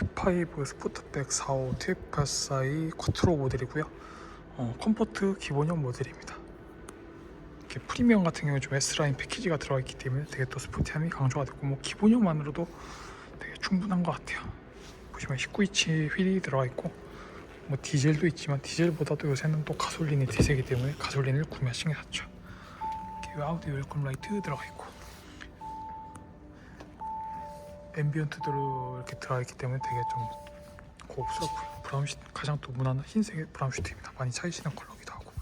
q5 스포트백 45 TF84의 쿼트로 모델이고요. 어, 컴포트 기본형 모델입니다. 이렇게 프리미엄 같은 경우에 좀 S라인 패키지가 들어가 있기 때문에 되게 또 스포티함이 강조가 됐고 뭐 기본형만으로도 되게 충분한 것 같아요. 보시면 19인치 휠이 들어가 있고 뭐 디젤도 있지만 디젤보다도 요새는 또 가솔린이 대세이기 때문에 가솔린을 구매하시는 게 낫죠. 이렇게 아우디 웰컴 라이트 들어가 있고 앰비언트도 이렇게 들어가 있기 때문에 되게 좀 고급스럽고요. 브라운 시 가장 또 무난한 흰색의 브라운 슈트입니다. 많이 차이시는 컬러기도 하고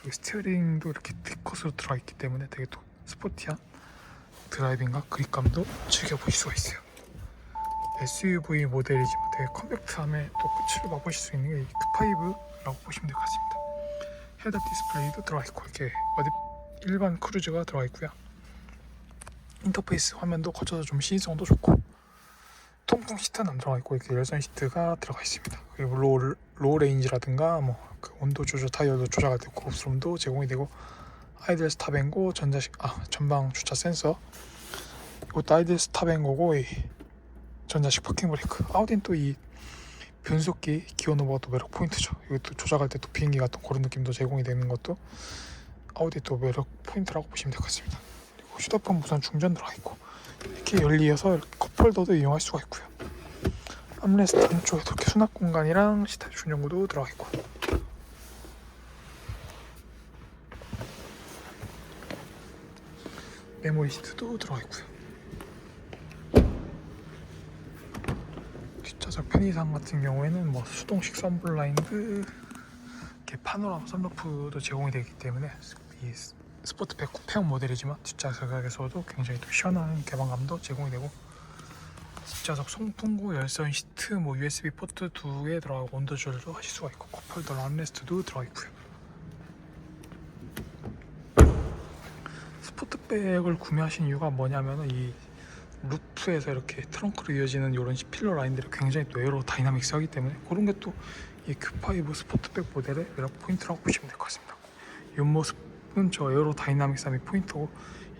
그리고 스티어링도 이렇게 D컷으로 들어가 있기 때문에 되게 또 스포티한 드라이빙과 그립감도 즐겨보실 수가 있어요. SUV 모델이지만 되게 컴팩트함에 또 끝을 맛보실 수 있는 게 Q5라고 보시면 될 것 같습니다. 헤드 디스플레이도 들어가 있고 이렇게 어디 일반 크루즈가 들어가 있고요. 인터페이스 화면도 거쳐서 좀 시인성도 좋고 통풍 시트는 안 들어가 있고 이렇게 열선 시트가 들어가 있습니다. 그리고 로, 로 레인지라든가 뭐 그 온도 조절 타이어도 조작할 때 고급스러움도 제공이 되고 아이들 스탑앤고 전자식 아 전방 주차 센서 이것도 아이들 스탑앤고고 이 전자식 파킹 브레이크 아우디는 또 이 변속기 기어 노버가 또 매력 포인트죠. 이것도 조작할 때 또 비행기 같은 그런 느낌도 제공이 되는 것도 아우디 또 매력 포인트라고 보시면 될 것 같습니다. 그리고 휴대폰 무선 충전 들어가 있고 이렇게 열리어서 컵홀더도 이용할 수가 있고요. 암레스트 안쪽에도 이렇게 수납 공간이랑 시타 충전구도 들어가 있고 메모리 시트도 들어가 있고요. 뒷좌석 편의상 같은 경우에는 뭐 수동식 썬블라인드 이렇게 파노라마 선루프도 제공이 되기 때문에 이 스포트백 쿠페형 모델이지만 뒷좌석에서도 굉장히 또 시원한 개방감도 제공이 되고 뒷좌석 송풍구 열선 시트 뭐 USB 포트 두 개 들어가고 온도 조절도 하실 수가 있고 컵홀더 람레스트도 들어가 있고요 스포트백을 구매하신 이유가 뭐냐면은 이 루프에서 이렇게 트렁크로 이어지는 이런 필러 라인들이 굉장히 또 에어로 다이나믹스하기 때문에 그런 게 또 이 Q5 스포트백 모델의 매력 포인트라고 보시면 될 것 같습니다. 옆모습은 저 에어로 다이나믹스함이 포인트고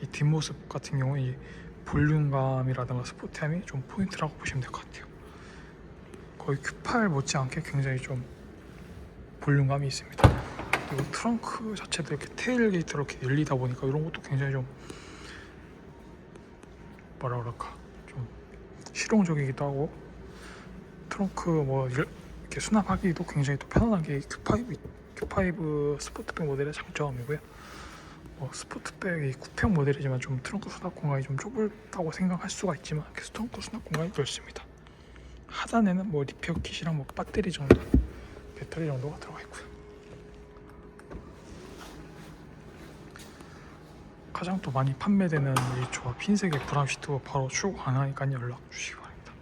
이 뒷모습 같은 경우는 이 볼륨감이라든가 스포티함이 좀 포인트라고 보시면 될 것 같아요. 거의 Q8 못지않게 굉장히 좀 볼륨감이 있습니다. 그리고 트렁크 자체도 이렇게 테일 게이트로 이렇게 열리다 보니까 이런 것도 굉장히 좀 뭐라 그럴까 좀 실용적이기도 하고 트렁크 뭐 일- 이렇게 수납하기도 굉장히 또 편안한 게 Q5 Q5 스포트백 모델의 장점이고요. 뭐 스포트백 이 쿠페형 모델이지만 좀 트렁크 수납 공간이 좀 좁다고 생각할 수가 있지만 트렁크 수납 공간이 넓습니다. 하단에는 뭐 리페어 킷이랑 뭐 배터리 정도, 배터리 정도가 들어가 있고요. 가장 또 많이 판매되는 이 조합 흰색의 브라운 시트가 바로 출고 가능하니까 연락 주시기 바랍니다.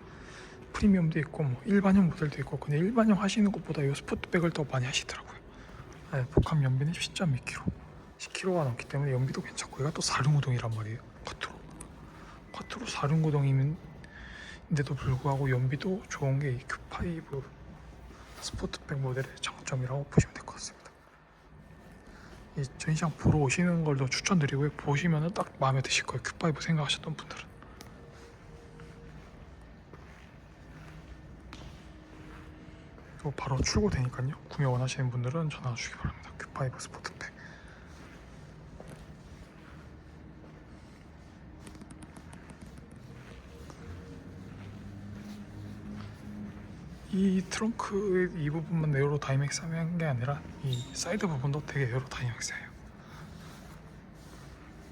프리미엄도 있고 뭐 일반형 모델도 있고 근데 일반형 하시는 것보다 이 스포트백을 더 많이 하시더라고요. 네, 복합 연비는 10.2kg, 10kg가 넘기 때문에 연비도 괜찮고 얘가 또 사륜구동이란 말이에요. 쿼트로. 쿼트로 사륜구동이면 인데도 불구하고 연비도 좋은 게 이 Q5 스포트백 모델의 장점이라고 보시면 될 것 같습니다. 이 전시장 보러 오시는 걸도 추천드리고요. 보시면은 딱 마음에 드실 거예요. Q5 생각하셨던 분들은. 바로 출고되니까요. 구매 원하시는 분들은 전화 주시기 바랍니다. Q5 스포트백. 이 트렁크 이 부분만 에어로 다이맥스 하는 게 아니라 이 사이드 부분도 되게 에어로 다이맥스해요.